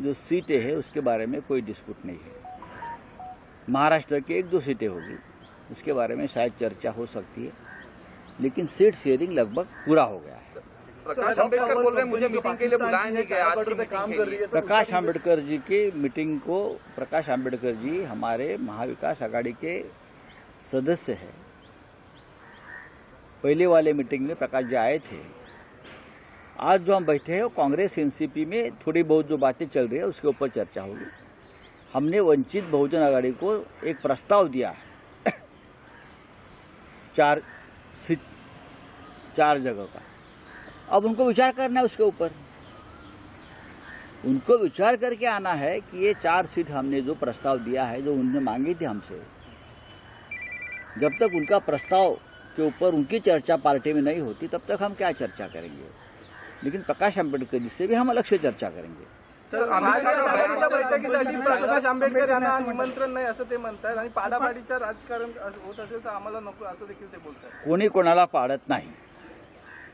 जो सीटें है उसके बारे में कोई डिस्प्यूट नहीं है। महाराष्ट्र की एक दो सीटें होगी उसके बारे में शायद चर्चा हो सकती है लेकिन सीट शेयरिंग लगभग पूरा हो गया है। प्रकाश अंबेडकर बोल रहे हैं मुझे मीटिंग के लिए बुलाया नहीं गया आज की काम कर रही है प्रकाश आंबेडकर जी की मीटिंग को प्रकाश आंबेडकर जी हमारे महाविकास आघाड़ी के सदस्य हैं। पहले वाले मीटिंग में प्रकाश जी आए थे। आज जो हम बैठे हैं कांग्रेस, एनसीपी में थोड़ी बहुत जो बातें चल रही है, उसके ऊपर चर्चा होगी। हमने वंचित बहुजन आघाड़ी को एक प्रस्ताव दिया है। चार सीट, चार जगह का। अब उनको विचार करना है उसके ऊपर। उनको विचार करके आना है कि ये चार सीट हमने जो प्रस्ताव दिया है, जो उन्होंने मांगी थी हमसे, जब तक उनका प्रस्ताव के ऊपर उनकी चर्चा पार्टी में नहीं होती, तब तक हम क्या चर्चा करेंगे? लेकिन प्रकाश आंबेडकर जी से भी हम अलग से चर्चा करेंगे। बैठकीसाठी प्रकाश आंबेडकर यांना निमंत्रण नाही असं ते म्हणतात आणि पाडापाडीचं राजकारण होत असेल तर आम्हाला नको असं देखील ते बोलतात कोणी कोणाला पाडत नाही.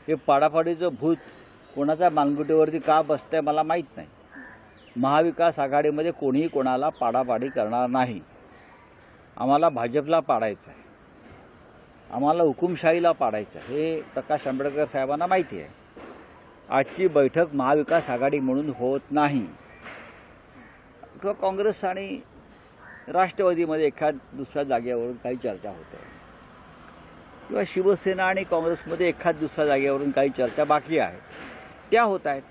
हे पाडापाडीचं भूत कोणाच्या मानगुटीवरती का बसतंय मला माहीत नाही. महाविकास आघाडीमध्ये कोणीही कोणाला पाडापाडी करणार नाही. आम्हाला भाजपला पाडायचं आहे आम्हाला हुकुमशाहीला पाडायचं आहे हे प्रकाश आंबेडकर साहेबांना माहिती आहे. आजची बैठक महाविकास आघाडी म्हणून होत नाही. किंवा काँग्रेस आणि राष्ट्रवादीमध्ये एखाद दुसऱ्या जागेवरून काही चर्चा होते किंवा शिवसेना आणि काँग्रेसमध्ये एखाद दुसऱ्या जागेवरून काही चर्चा बाकी आहे. त्या होत आहेत.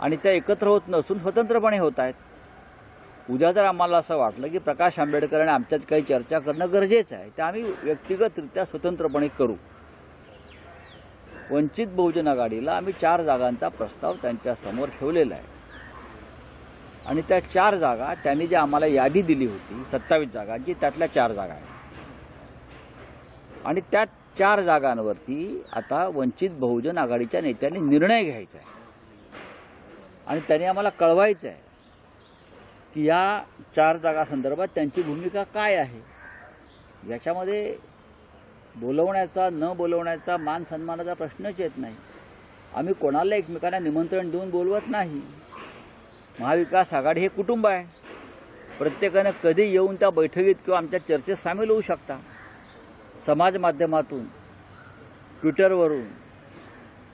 आणि त्या एकत्र होत नसून स्वतंत्रपणे होत आहेत. उद्या जर आम्हाला असं वाटलं की प्रकाश आंबेडकर आणि आमच्यात काही चर्चा करणं गरजेचं आहे तर आम्ही व्यक्तिगतरित्या स्वतंत्रपणे करू. वंचित बहुजन आघाडीला आम्ही चार जागांचा प्रस्ताव त्यांच्यासमोर ठेवलेला आहे. आणि त्या चार जागा त्यांनी जी आम्हाला यादी दिली होती सत्तावीस जागांची त्यातल्या चार जागा आहेत. आणि त्या चार जागांवरती आता वंचित बहुजन आघाडीच्या नेत्यांनी निर्णय घ्यायचा आहे. आणि त्यांनी आम्हाला कळवायचं आहे की या चार जागा संदर्भात त्यांची भूमिका काय आहे. याच्यामध्ये बोलवण्याचा न बोलवण्याचा मान सन्मानाचा प्रश्नच येत नाही. आम्ही कोणाला एकमेकांना निमंत्रण देऊन बोलवत नाही? महाविकास आघाडी हे कुटुंब आहे. प्रत्येकानं कधी येऊन त्या बैठकीत किंवा आमच्या चर्चेत सामील होऊ शकता. समाज माध्यमातून ट्विटरवरून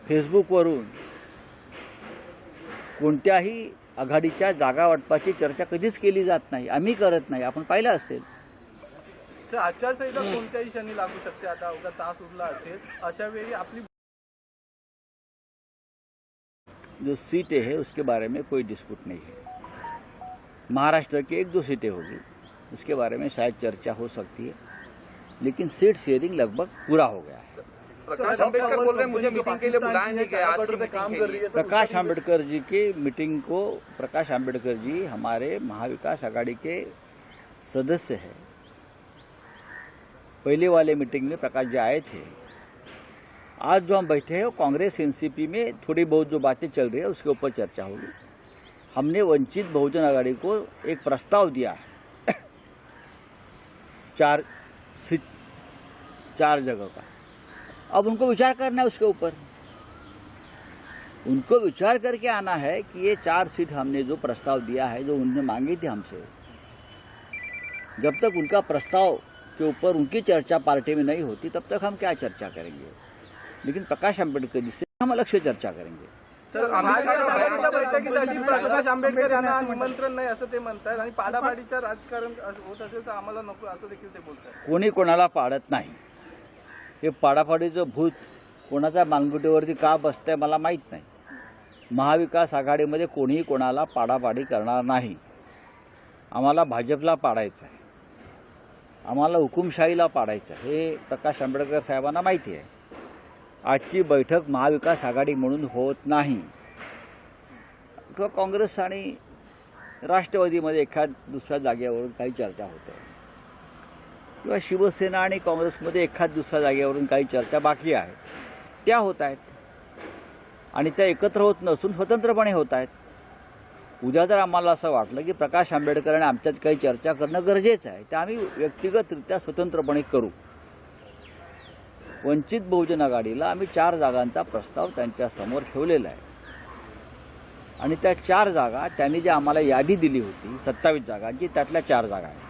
फेसबुकवरून कोणत्याही आघाडीच्या जागा वाटपाची चर्चा कधीच केली जात नाही. आम्ही करत नाही. आपण पाहिलं असेल. तर आचारसंहिता कोणत्याही क्षणी लागू शकते. आता अवघा तास उरला असेल. अशा वेळी आपली जो सीटें है उसके बारे में कोई डिस्प्यूट नहीं है. महाराष्ट्र की एक दो सीटें होगी. उसके बारे में शायद चर्चा हो सकती है. लेकिन सीट शेयरिंग लगभग पूरा हो गया है. प्रकाश अंबेडकर बोल रहे हैं मुझे मीटिंग के लिए बुलाया नहीं गया आज की काम कर रही है प्रकाश आंबेडकर जी की मीटिंग को प्रकाश आंबेडकर जी हमारे महाविकास आघाड़ी के सदस्य हैं। पहले वाले मीटिंग में प्रकाश जी आए थे। आज जो हम बैठे हैं कांग्रेस, एनसीपी में थोड़ी बहुत जो बातें चल रही है, उसके ऊपर चर्चा होगी। हमने वंचित बहुजन आघाड़ी को एक प्रस्ताव दिया। चार सीट, चार जगह का। अब उनको विचार करना है उसके ऊपर। उनको विचार करके आना है कि ये चार सीट हमने जो प्रस्ताव दिया है, जो उन्होंने मांगी थी हमसे, जब तक उनका प्रस्ताव के ऊपर उनकी चर्चा पार्टी में नहीं होती तब तक हम क्या चर्चा करेंगे? लेकिन प्रकाश आंबेडकर जी से हम अलग से चर्चा करेंगे। सर बैठकीसाठी प्रकाश आंबेडकर यांना निमंत्रण नाही असं ते म्हणतात आणि पाडापाडीचं राजकारण होत असेल तर आम्हाला नको असं देखील ते बोलतात कोणी कोणाला पाडत नाही. हे पाडापाडीचं भूत कोणाच्या मानगुटीवरती का बसतंय मला माहीत नाही. महाविकास आघाडीमध्ये कोणीही कोणाला पाडापाडी करणार नाही. आम्हाला भाजपला पाडायचं आहे आम्हाला हुकुमशाहीला पाडायचं हे प्रकाश आंबेडकर साहेबांना माहिती आहे. आजची बैठक महाविकास आघाडी म्हणून होत नाही. किंवा काँग्रेस आणि राष्ट्रवादीमध्ये एखाद दुसऱ्या जागेवरून काही चर्चा होते. किंवा शिवसेना आणि काँग्रेसमध्ये एखाद दुसऱ्या जागेवरून काही चर्चा बाकी आहे. त्या होत आहेत. आणि त्या एकत्र होत नसून स्वतंत्रपणे होत आहेत. उद्या जर आम्हाला असं वाटलं की प्रकाश आंबेडकर आणि आमच्यात काही चर्चा करणं गरजेचं आहे तर आम्ही व्यक्तिगतरित्या स्वतंत्रपणे करू. वंचित बहुजन आघाडीला आम्ही चार जागांचा प्रस्ताव त्यांच्यासमोर ठेवलेला आहे. आणि त्या चार जागा त्यांनी जी आम्हाला यादी दिली होती सत्तावीस जागांची त्यातल्या चार जागा आहेत.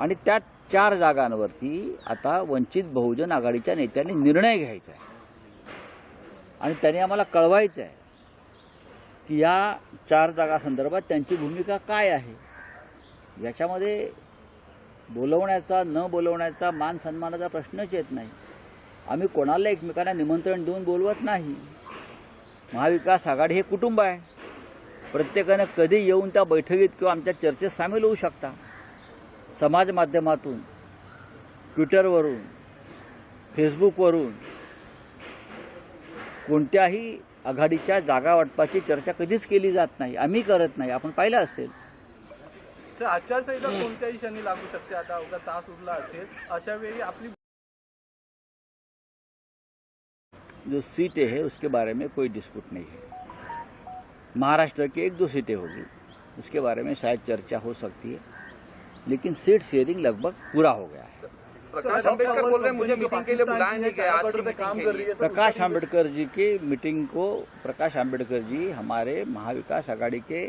आणि त्या चार जागांवरती आता वंचित बहुजन आघाडीच्या नेत्यांनी निर्णय घ्यायचा आहे. आणि त्यांनी आम्हाला कळवायचं आहे. की या चार जागासंदर्भात त्यांची भूमिका काय आहे? याच्यामध्ये बोलवण्याचा न बोलवण्याचा मान सन्मानाचा प्रश्नच येत नाही. आम्ही कोणाला एकमेकांना निमंत्रण देऊन बोलवत नाही? महाविकास आघाडी हे कुटुंब आहे. प्रत्येकानं कधी येऊन त्या बैठकीत किंवा आमच्या चर्चेत सामील होऊ शकता. समाज माध्यमातून ट्विटरवरून फेसबुकवरून कोणत्याही आघाडीच्या जागा वाटपाची चर्चा कधीच केली जात नाही. आम्ही करत नाही. आपण पाहिलं असेल. तर आचारसंहिता कोणत्याही क्षणी लागू शकते? आता अवघा तास उरला असेल. अशा वेळी आपली जो सीटें है उसके बारे में कोई डिस्प्यूट नहीं है महाराष्ट्र की एक दो सीटें होगी. उसके बारे में शायद चर्चा हो सकती है. लेकिन सीट शेयरिंग लगभग पूरा हो गया है. प्रकाश अम्बेडकर बोल रहे हैं मुझे मीटिंग के लिए बुलाया नहीं गया आज की काम कर रही है प्रकाश आंबेडकर जी की मीटिंग को प्रकाश आंबेडकर जी हमारे महाविकास आघाड़ी के